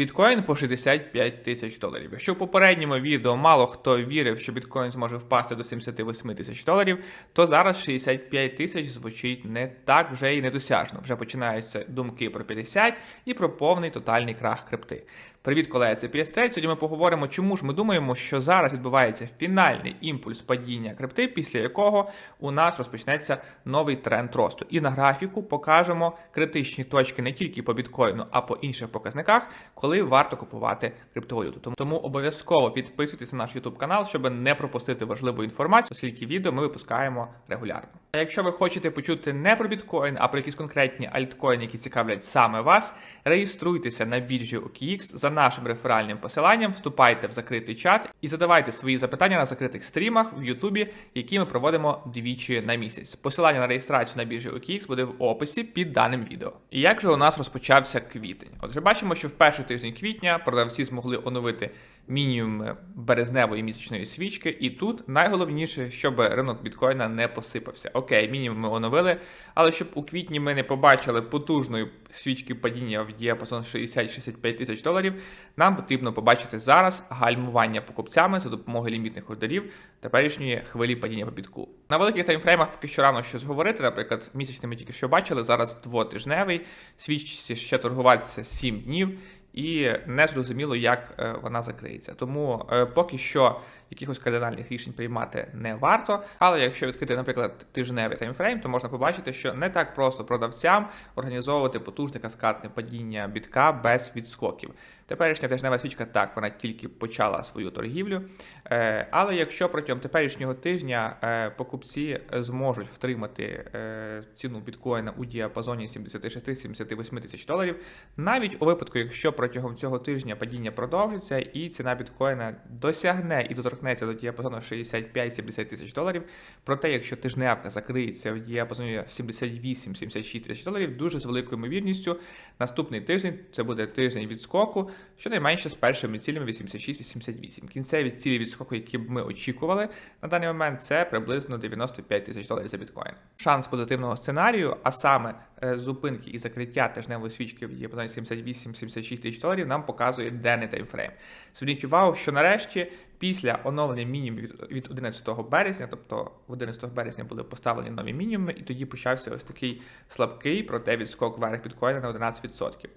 Біткоін по 65 тисяч доларів. Якщо в попередньому відео мало хто вірив, що біткоін зможе впасти до 78 тисяч доларів, то зараз 65 тисяч звучить не так вже і недосяжно. Вже починаються думки про 50 і про повний тотальний крах крипти. Привіт, колеги, це PS Сьогодні ми поговоримо, чому ж ми думаємо, що зараз відбувається фінальний імпульс падіння крипти, після якого у нас розпочнеться новий тренд росту. І на графіку покажемо критичні точки не тільки по біткоїну, а по інших показниках, коли варто купувати криптовалюту. Тому обов'язково підписуйтесь на наш YouTube канал, щоб не пропустити важливу інформацію, оскільки відео ми випускаємо регулярно. А якщо ви хочете почути не про біткоін, а про якісь конкретні альткоїни, які цікавлять саме вас, реєструйтеся на біржі OKX за нашим реферальним посиланням, вступайте в закритий чат і задавайте свої запитання на закритих стрімах в Ютубі, які ми проводимо двічі на місяць. Посилання на реєстрацію на біржі OKX буде в описі під даним відео. І як же у нас розпочався квітень? Отже, бачимо, що в перший тиждень квітня продавці змогли оновити мінімум березневої місячної свічки, і тут найголовніше, щоб ринок біткоїна не посипався. Окей, мінімум ми оновили, але щоб у квітні ми не побачили потужної свічки падіння в діапазон 60-65 тисяч доларів, нам потрібно побачити зараз гальмування покупцями за допомогою лімітних ордерів теперішньої хвилі падіння по бітку. На великих таймфреймах поки що рано щось говорити. Наприклад, місячний ми тільки що бачили, зараз двотижневий, свічці ще торгуватися 7 днів. І не зрозуміло, як е, вона закриється. Тому е, поки що якихось кардинальних рішень приймати не варто. Але якщо відкрити, наприклад, тижневий таймфрейм, то можна побачити, що не так просто продавцям організовувати потужне каскадне падіння бітка без відскоків. Теперішня тижнева свічка так, вона тільки почала свою торгівлю. Е, Але якщо протягом теперішнього тижня е, покупці зможуть втримати е, ціну біткоїна у діапазоні 76-78 тисяч доларів, навіть у випадку, якщо протягом цього тижня падіння продовжиться і ціна біткоїна досягне і доторкнеться до діапазону 65-70 тисяч доларів, проте якщо тижневка закриється в діапазоні 78-76 тисяч доларів, дуже з великою ймовірністю наступний тиждень це буде тиждень відскоку, щонайменше з першими цілями 86-88. Кінцеві цілі відскоку, які б ми очікували на даний момент, це приблизно 95 тисяч доларів за біткоін. Шанс позитивного сценарію, а саме зупинки і закриття тижневої свічки в діапазоні 78-76 тисяч доларів, нам показує денний таймфрейм. Зверніть увагу, що нарешті після оновлення мінімумів від- від 11 березня, тобто в 11 березня були поставлені нові мінімуми, і тоді почався ось такий слабкий, проте відскок вверх біткоїна на 11%.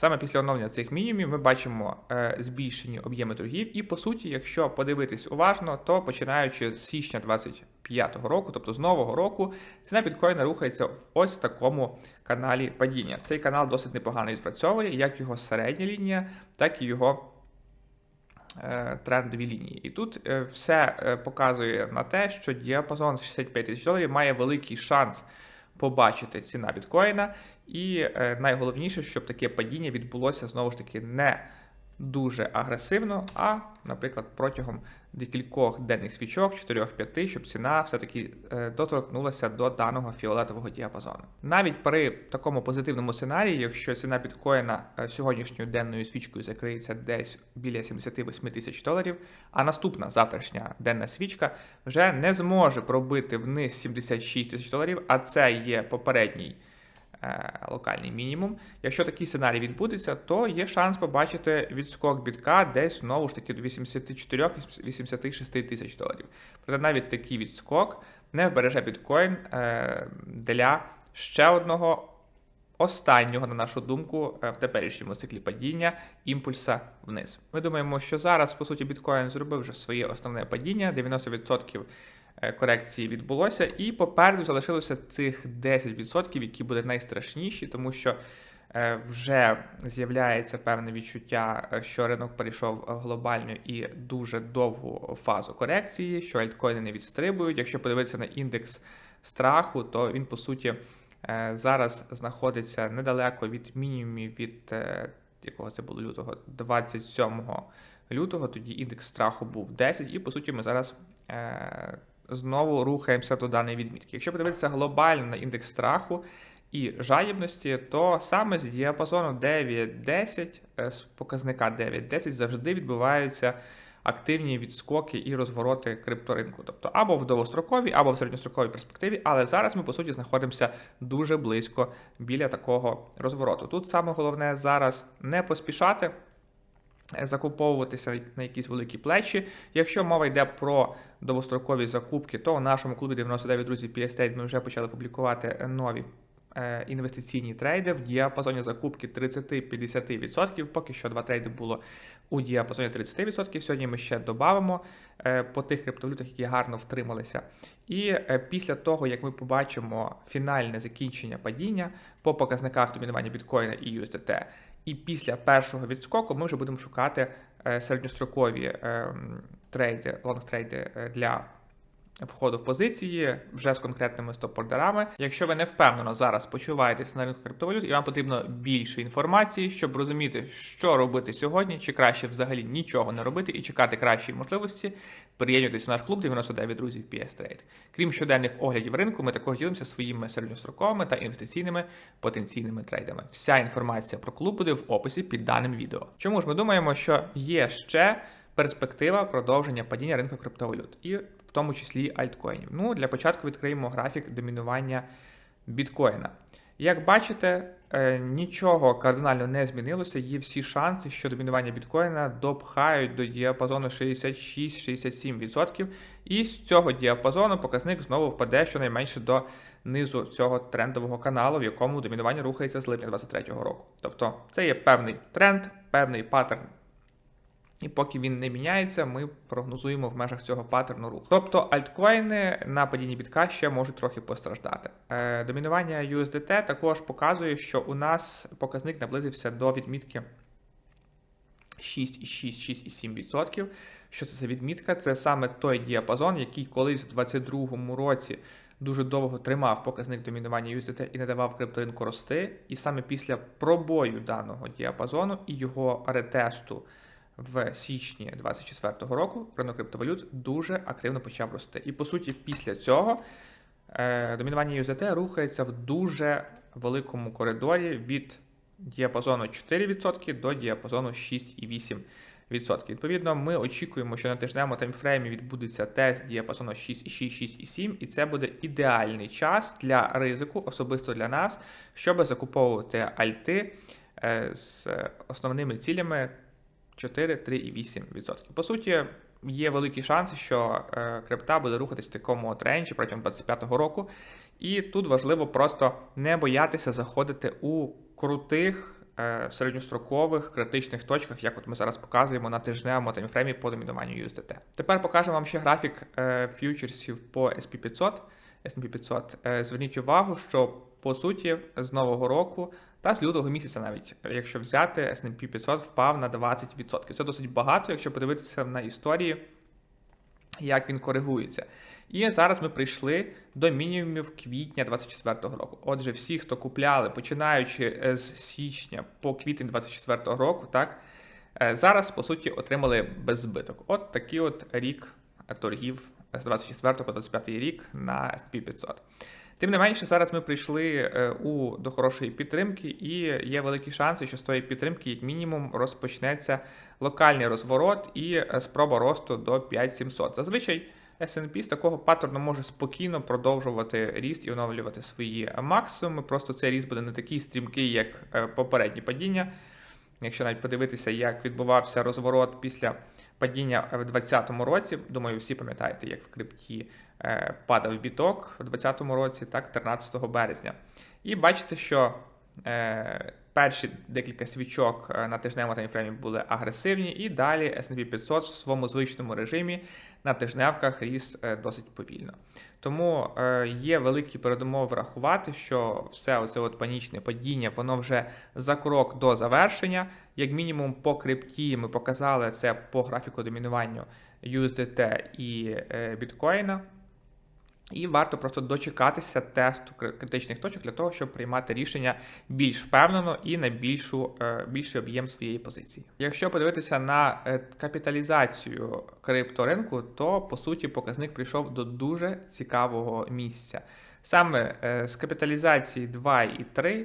Саме після оновлення цих мінімумів ми бачимо е, збільшені об'єми торгів, і по суті, якщо подивитись уважно, то починаючи з січня 25-го року, тобто з нового року, ціна біткоїна рухається в ось такому каналі падіння. Цей канал досить непогано відпрацьовує, як його середня лінія, так і його е, трендові лінії. І тут е, все показує на те, що діапазон 65 тисяч доларів має великий шанс побачити ціна біткоїна. І е, найголовніше, щоб таке падіння відбулося знову ж таки не дуже агресивно, а, наприклад, протягом декількох денних свічок, 4-5, щоб ціна все-таки е, доторкнулася до даного фіолетового діапазону. Навіть при такому позитивному сценарії, якщо ціна біткоїна е, сьогоднішньою денною свічкою закриється десь біля 78 тисяч доларів, а наступна завтрашня денна свічка вже не зможе пробити вниз 76 тисяч доларів, а це є попередній локальний мінімум. Якщо такий сценарій відбудеться, то є шанс побачити відскок бітка десь знову ж таки до 84-86 тисяч доларів. Проте навіть такий відскок не вбереже біткоін е, для ще одного. Останнього, на нашу думку, е, в теперішньому циклі падіння імпульса вниз. Ми думаємо, що зараз, по суті, біткоін зробив вже своє основне падіння, 90% е, корекції відбулося, і попереду залишилося цих 10%, які будуть найстрашніші, тому що е, вже з'являється певне відчуття, е, що ринок перейшов в глобальну і дуже довгу фазу корекції, що альткоїни не відстрибують. Якщо подивитися на індекс страху, то він по суті е, зараз знаходиться недалеко від мінімумів від е, якого це було лютого, 27 лютого. Тоді індекс страху був 10, і по суті ми зараз. Знову рухаємося до даної відмітки. Якщо подивитися глобально на індекс страху і жадібності, то саме з діапазону 9-10, е, з показника 9-10 завжди відбуваються активні відскоки і розвороти крипторинку. Тобто або в довгостроковій, або в середньостроковій перспективі. Але зараз ми, по суті, знаходимося дуже близько біля такого розвороту. Тут саме головне зараз не поспішати. Закуповуватися на якісь великі плечі. Якщо мова йде про довгострокові закупки, то у нашому клубі 99 друзів PS ми вже почали публікувати нові е, інвестиційні трейди в діапазоні закупки 30-50%. Поки що два трейди було у діапазоні 30%. Сьогодні ми ще додамо е, по тих криптовалютах, які гарно втрималися. І е, після того, як ми побачимо фінальне закінчення падіння по показниках домінування біткоїна і USDT, і після першого відскоку ми вже будемо шукати е, середньострокові е, трейди, лонг-трейди е, для входу в позиції вже з конкретними стоп-ордерами. Якщо ви не впевнено зараз почуваєтесь на ринку криптовалют і вам потрібно більше інформації, щоб розуміти, що робити сьогодні, чи краще взагалі нічого не робити і чекати кращої можливості, приєднуйтесь в наш клуб 99 друзів PS Trade. Крім щоденних оглядів ринку, ми також ділимося своїми середньостроковими та інвестиційними потенційними трейдами. Вся інформація про клуб буде в описі під даним відео. Чому ж ми думаємо, що є ще перспектива продовження падіння ринку криптовалют, і в тому числі альткоїнів. Ну, для початку відкриємо графік домінування біткоїна. Як бачите, е, нічого кардинально не змінилося. Є всі шанси, що домінування біткоїна допхають до діапазону 66-67%. І з цього діапазону показник знову впаде щонайменше до низу цього трендового каналу, в якому домінування рухається з липня 2023 року. Тобто це є певний тренд, певний паттерн і поки він не міняється, ми прогнозуємо в межах цього паттерну руху. Тобто альткоїни на падінні бітка ще можуть трохи постраждати. Е, домінування USDT також показує, що у нас показник наблизився до відмітки 6,6-6,7%. Що це за відмітка? Це саме той діапазон, який колись в 2022 році дуже довго тримав показник домінування USDT і не давав крипторинку рости. І саме після пробою даного діапазону і його ретесту в січні 2024 року ринок криптовалют дуже активно почав рости. І по суті, після цього е, домінування USDT рухається в дуже великому коридорі від діапазону 4% до діапазону 6,8%. Відповідно, ми очікуємо, що на тижневому таймфреймі відбудеться тест діапазону 6,6, 6,7, і це буде ідеальний час для ризику, особисто для нас, щоб закуповувати альти е, з основними цілями 4, 3,8%. По суті, є великі шанси, що е, крипта буде рухатись в такому тренді протягом 2025 року. І тут важливо просто не боятися заходити у крутих. Е, середньострокових критичних точках, як от ми зараз показуємо на тижневому таймфреймі по домінуванню USDT. Тепер покажемо вам ще графік е, ф'ючерсів по SP500. S&P 500. Зверніть увагу, що по суті з нового року та з лютого місяця, навіть якщо взяти S&P 500 впав на 20%. Це досить багато, якщо подивитися на історії, як він коригується. І зараз ми прийшли до мінімумів квітня 2024 року. Отже, всі, хто купляли, починаючи з січня по квітень 2024 року, так е, зараз по суті отримали беззбиток. От такий от рік торгів з 24 по 25 рік на S&P 500. Тим не менше, зараз ми прийшли е, у до хорошої підтримки, і є великі шанси, що з тої підтримки, як мінімум, розпочнеться локальний розворот і е, спроба росту до 5700. Зазвичай S&P з такого паттерну може спокійно продовжувати ріст і оновлювати свої максимуми. Просто цей ріст буде не такий стрімкий, як е, попередні падіння. Якщо навіть подивитися, як відбувався розворот після падіння в 2020 році, думаю, всі пам'ятаєте, як в крипті падав біток в 2020 році, так, 13 березня. І бачите, що е, перші декілька свічок е, на тижневому таймфреймі були агресивні, і далі S&P 500 в своєму звичному режимі на тижневках ріс е, досить повільно. Тому е, є великі передумови врахувати, що все оце от панічне падіння, воно вже за крок до завершення. Як мінімум, по крипті ми показали це по графіку домінування USDT і біткоїна. І варто просто дочекатися тесту критичних точок для того, щоб приймати рішення більш впевнено і на більшу, е, більший об'єм своєї позиції. Якщо подивитися на е, капіталізацію крипторинку, то по суті показник прийшов до дуже цікавого місця. Саме е, з капіталізації 2,3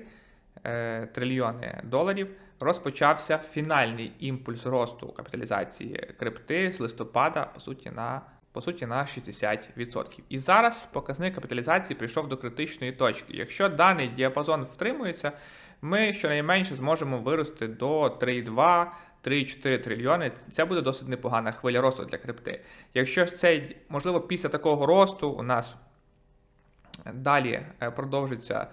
трильйони доларів розпочався фінальний імпульс росту капіталізації крипти з листопада, по суті, на по суті, на 60%. І зараз показник капіталізації прийшов до критичної точки. Якщо даний діапазон втримується, ми щонайменше зможемо вирости до 3,2, 3-4 трильйони, це буде досить непогана хвиля росту для крипти. Якщо цей, можливо, після такого росту у нас далі е, продовжиться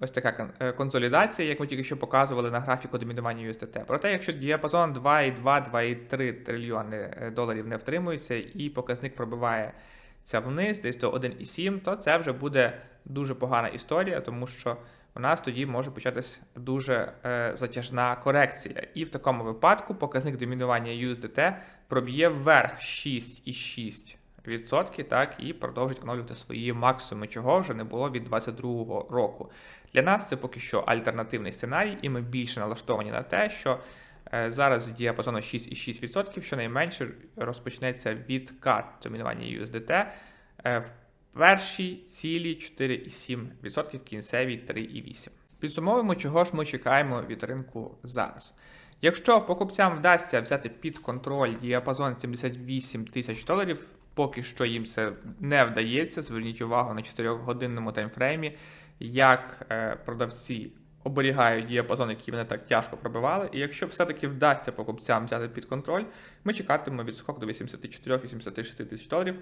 ось така е, консолідація, як ми тільки що показували на графіку домінування USDT. Проте, якщо діапазон 2,2-2,3 трильйони е, доларів не втримується і показник пробиває це вниз, десь до 1,7, то це вже буде дуже погана історія, тому що у нас тоді може початись дуже е, затяжна корекція. І в такому випадку показник домінування USDT проб'є вверх 6,6%, так, і продовжить оновлювати свої максимуми, чого вже не було від 2022 року. Для нас це поки що альтернативний сценарій, і ми більше налаштовані на те, що е, зараз діапазону 6,6% щонайменше розпочнеться відкат домінування USDT е, в першій цілі 4,7%, в кінцевій 3,8%. Підсумовуємо, чого ж ми чекаємо від ринку зараз. Якщо покупцям вдасться взяти під контроль діапазон 78 тисяч доларів, поки що їм це не вдається. Зверніть увагу на 4-годинному таймфреймі, як е, продавці оберігають діапазон, який вони так тяжко пробивали. І якщо все-таки вдасться покупцям взяти під контроль, ми чекатимемо відскок до 84-86 тисяч доларів.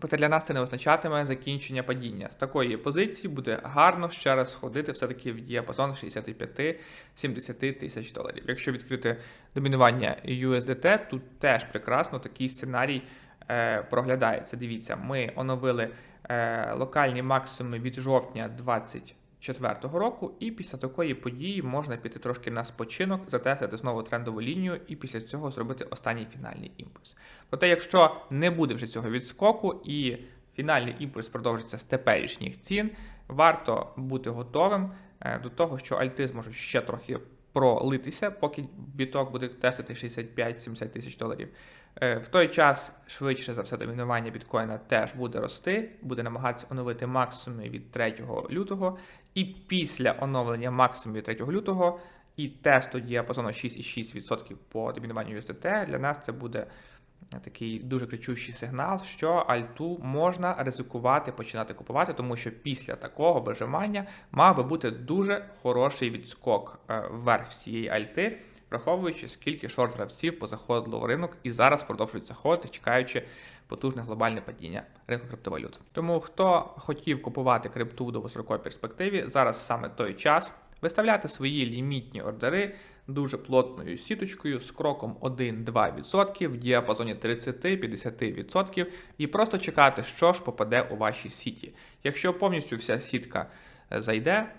Проте для нас це не означатиме закінчення падіння. З такої позиції буде гарно ще раз ходити все-таки в діапазон 65-70 тисяч доларів. Якщо відкрити домінування USDT, тут теж прекрасно такий сценарій проглядається. Дивіться, ми оновили е, локальні максимуми від жовтня 2024 року, і після такої події можна піти трошки на спочинок, затестити знову трендову лінію, і після цього зробити останній фінальний імпульс. Проте, якщо не буде вже цього відскоку і фінальний імпульс продовжиться з теперішніх цін, варто бути готовим е, до того, що альти зможуть ще трохи пролитися, поки біток буде тестити 65-70 тисяч доларів. Е, В той час, швидше за все, домінування біткоїна теж буде рости, буде намагатися оновити максимуми від 3 лютого. І після оновлення максимумів 3 лютого і тесту діапазону 6,6% по домінуванню USDT, для нас це буде такий дуже кричущий сигнал, що альту можна ризикувати починати купувати, тому що після такого вижимання мав би бути дуже хороший відскок е, вверх всієї альти, враховуючи, скільки шорт-гравців позаходило в ринок і зараз продовжують заходити, чекаючи потужне глобальне падіння ринку криптовалют. Тому хто хотів купувати крипту в довгостроковій перспективі, зараз саме той час виставляти свої лімітні ордери дуже плотною сіточкою з кроком 1-2% в діапазоні 30-50% і просто чекати, що ж попаде у ваші сіті. Якщо повністю вся сітка е, зайде,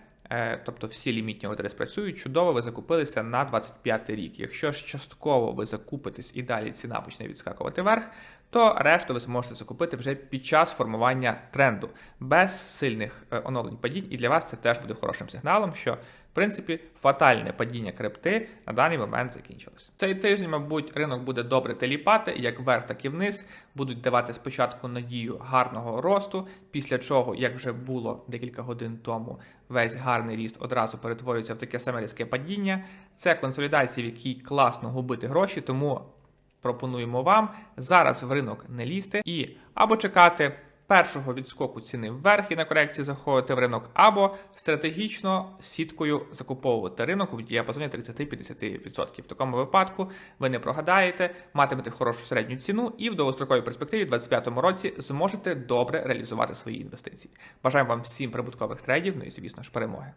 тобто всі лімітні ордери спрацюють, чудово, ви закупилися на 25 рік. Якщо ж частково ви закупитесь і далі ціна почне відскакувати вверх, то решту ви зможете закупити вже під час формування тренду без сильних е, оновлень падінь, і для вас це теж буде хорошим сигналом, що в принципі фатальне падіння крипти на даний момент закінчилось. Цей тиждень, мабуть, ринок буде добре теліпати, як вверх, так і вниз. Будуть давати спочатку надію гарного росту, після чого, як вже було декілька годин тому, весь гарний ріст одразу перетворюється в таке саме різке падіння. Це консолідація, в якій класно губити гроші, тому пропонуємо вам зараз в ринок не лізти і або чекати першого відскоку ціни вверх і на корекції заходити в ринок, або стратегічно сіткою закуповувати ринок в діапазоні 30-50%. В такому випадку ви не прогадаєте, матимете хорошу середню ціну і в довгостроковій перспективі в 2025 році зможете добре реалізувати свої інвестиції. Бажаємо вам всім прибуткових трейдів, ну і звісно ж перемоги.